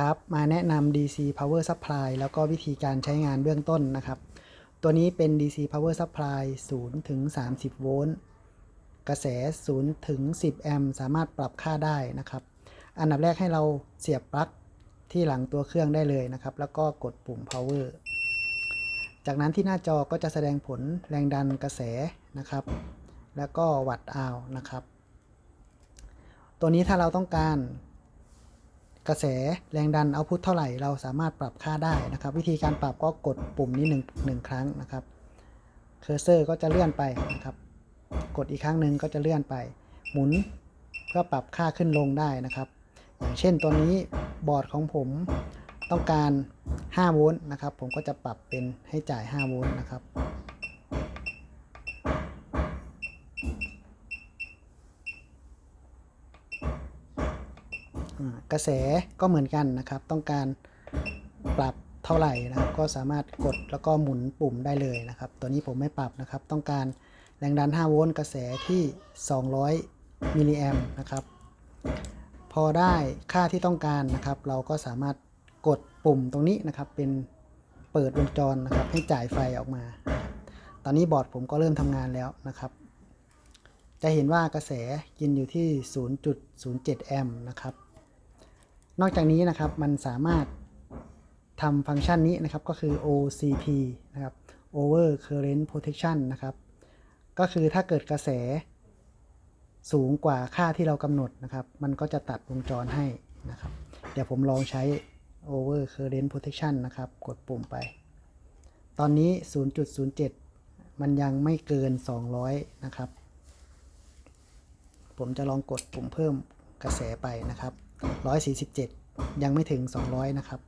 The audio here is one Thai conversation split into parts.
ครับมาแนะนำ DC Power Supply แล้วก็วิธีการใช้งานเบื้องต้นนะครับ ตัวนี้เป็น DC Power Supply 0ถึง30 โวลต์ กระแส0ถึง10 แอมป์สามารถปรับค่าได้นะครับ อันดับแรกให้เราเสียบปลั๊กที่หลังตัวเครื่องได้เลยนะครับ แล้วก็กดปุ่ม power จากนั้นที่หน้าจอก็จะแสดงผลแรงดันกระแสนะครับ แล้วก็วัตต์อาวนะครับ ตัวนี้ถ้าเราต้องการ กระแสแรงดันเอาพุทเท่าไหร่เราสามารถปรับค่าได้นะครับ วิธีการปรับก็กดปุ่มนี้หนึ่งหนึ่งครั้งนะครับเคอร์เซอร์ก็จะเลื่อนไปนะครับ กดอีกครั้งหนึ่งก็จะเลื่อนไป หมุนเพื่อปรับค่าขึ้นลงได้นะครับ อย่างเช่นตัวนี้บอร์ดของผมต้องการ5โวลต์นะครับ ผมก็จะปรับเป็นให้จ่าย5โวลต์นะครับ กระแสก็เหมือนกันนะครับ ต้องการปรับเท่าไหร่นะครับ ก็สามารถกดแล้วก็หมุนปุ่มได้เลยนะครับ ตัวนี้ผมไม่ปรับนะครับ ต้องการแรงดัน 5 โวลต์กระแสที่ 200 มิลลิแอมป์นะครับ พอได้ค่าที่ต้องการนะครับ เราก็สามารถกดปุ่มตรงนี้นะครับ เป็นเปิดวงจรนะครับ ให้จ่ายไฟออกมา ตอนนี้บอร์ดผมก็เริ่มทำงานแล้วนะครับ จะเห็นว่ากระแสกินอยู่ที่ 0.07 แอมป์นะครับ นอกจากนี้นะครับมันสามารถทำฟังก์ชันนี้นะครับก็คือ OCP นะครับ Over Current Protection นะครับ ก็คือถ้าเกิดกระแสสูงกว่าค่าที่เรากำหนดนะครับ มันก็จะตัดวงจรให้นะครับ เดี๋ยวผมลองใช้ Over Current Protection นะครับ กดปุ่มไป ตอนนี้ 0.07 มันยังไม่เกิน 200 นะครับ ผมจะลองกดปุ่มเพิ่มกระแสไปนะครับ 147 ยังไม่ถึง 200 นะครับ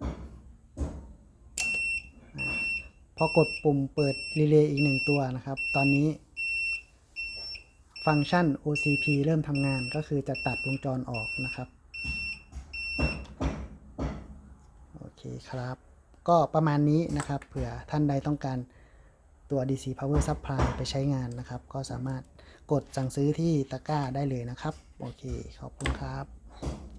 พอกดปุ่มเปิดรีเลย์อีกหนึ่งตัวนะครับ ตอนนี้ ฟังก์ชัน OCP เริ่มทำงานก็คือจะตัดวงจรออกนะครับ โอเคครับ ก็ประมาณนี้นะครับ เผื่อท่านใดต้องการตัว DC Power Supply ไปใช้งานนะครับ ก็สามารถกดสั่งซื้อที่ตะกร้าได้เลยนะครับ โอเค ขอบคุณครับ